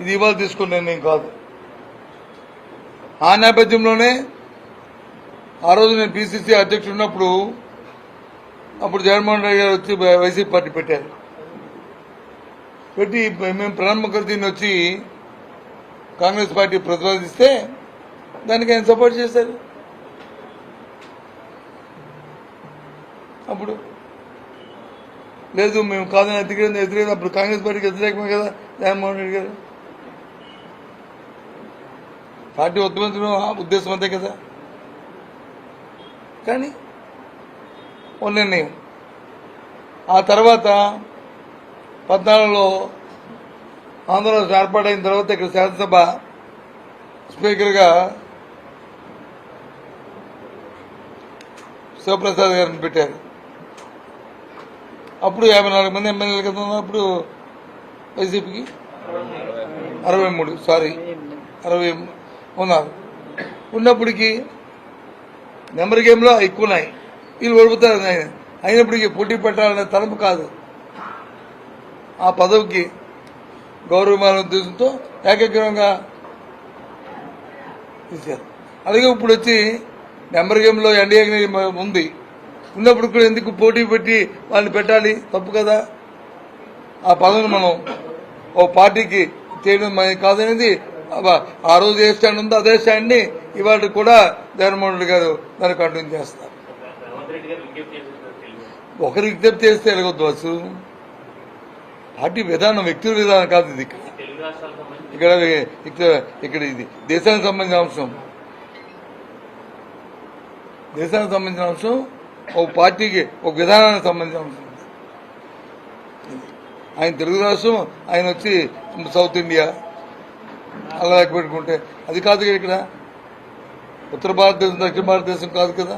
ఇది ఇవాళ తీసుకున్న నిర్ణయం కాదు. ఆ నేపథ్యంలోనే ఆ రోజు నేను పిసిసి అధ్యక్షుడు ఉన్నప్పుడు అప్పుడు జగన్మోహన్ రెడ్డి గారు వచ్చి వైసీపీ పార్టీ పెట్టారు. పెట్టి మేము ప్రణబ్ ముఖర్జీని వచ్చి కాంగ్రెస్ పార్టీ ప్రతిపాదిస్తే దానికి ఆయన సపోర్ట్ చేశారు. అప్పుడు లేదు మేము కాదని వ్యతిరేకం వ్యతిరేకం అప్పుడు కాంగ్రెస్ పార్టీకి వ్యతిరేకమే కదా జగన్మోహన్ రెడ్డి గారు. పార్టీ ఉద్యమించడం ఉద్దేశం అంతే కదా? కానీ ఓ నిర్ణయం. ఆ తర్వాత పద్నాలుగులో ఆంధ్రప్రదేశ్ ఏర్పాటైన తర్వాత ఇక్కడ శాసనసభ స్పీకర్గా శివప్రసాద్ గారిని పెట్టారు. అప్పుడు యాభై నాలుగు మంది ఎమ్మెల్యేలు కదా ఉన్నప్పుడు వైసీపీకి అరవై మూడు సారీ అరవై ఉన్నారు. ఉన్నప్పటికీ నెంబర్ గేమ్లో ఎక్కువ ఉన్నాయి వీళ్ళు ఓడిపోతారు అయినప్పటికీ పోటీ పెట్టాలనే తలంపు కాదు. ఆ పదవికి గౌరవమైన ఉద్దేశంతో ఏకగ్రహంగా తీశారు అలాగే ఇప్పుడు వచ్చి నెంబర్ గేమ్లో ఎన్డీఏ ఉంది. ఉన్నప్పుడు కూడా ఎందుకు పోటీ పెట్టి వాళ్ళని పెట్టాలి? తప్పు కదా. ఆ పదవిని మనం ఓ పార్టీకి చేయడం కాదనేది ఆ రోజు ఏ స్టాండ్ ఉందో అదే స్టాండ్ని ఇవాళ కూడా జగన్మోహన్ రెడ్డి గారు దాన్ని కంటిన్యూ చేస్తారు. రేవంత్ విజ్ఞప్తి ఒకరు విజ్ఞప్తి చేస్తే ఎలాగొద్దు పార్టీ విధానం వ్యక్తుల విధానం కాదు ఇది ఇక్కడ. ఇక్కడ ఇక్కడ ఇక్కడ ఇది దేశానికి సంబంధించిన అంశం. దేశానికి సంబంధించిన అంశం ఒక పార్టీకి ఒక విధానానికి సంబంధించిన అంశం. ఆయన తెలుగు రాష్ట్రం ఆయన వచ్చి సౌత్ ఇండియా. అలా పెట్టుకుంటే అది కాదు ఇక్కడ. ఉత్తర భారతదేశం దక్షిణ భారతదేశం కాదు కదా.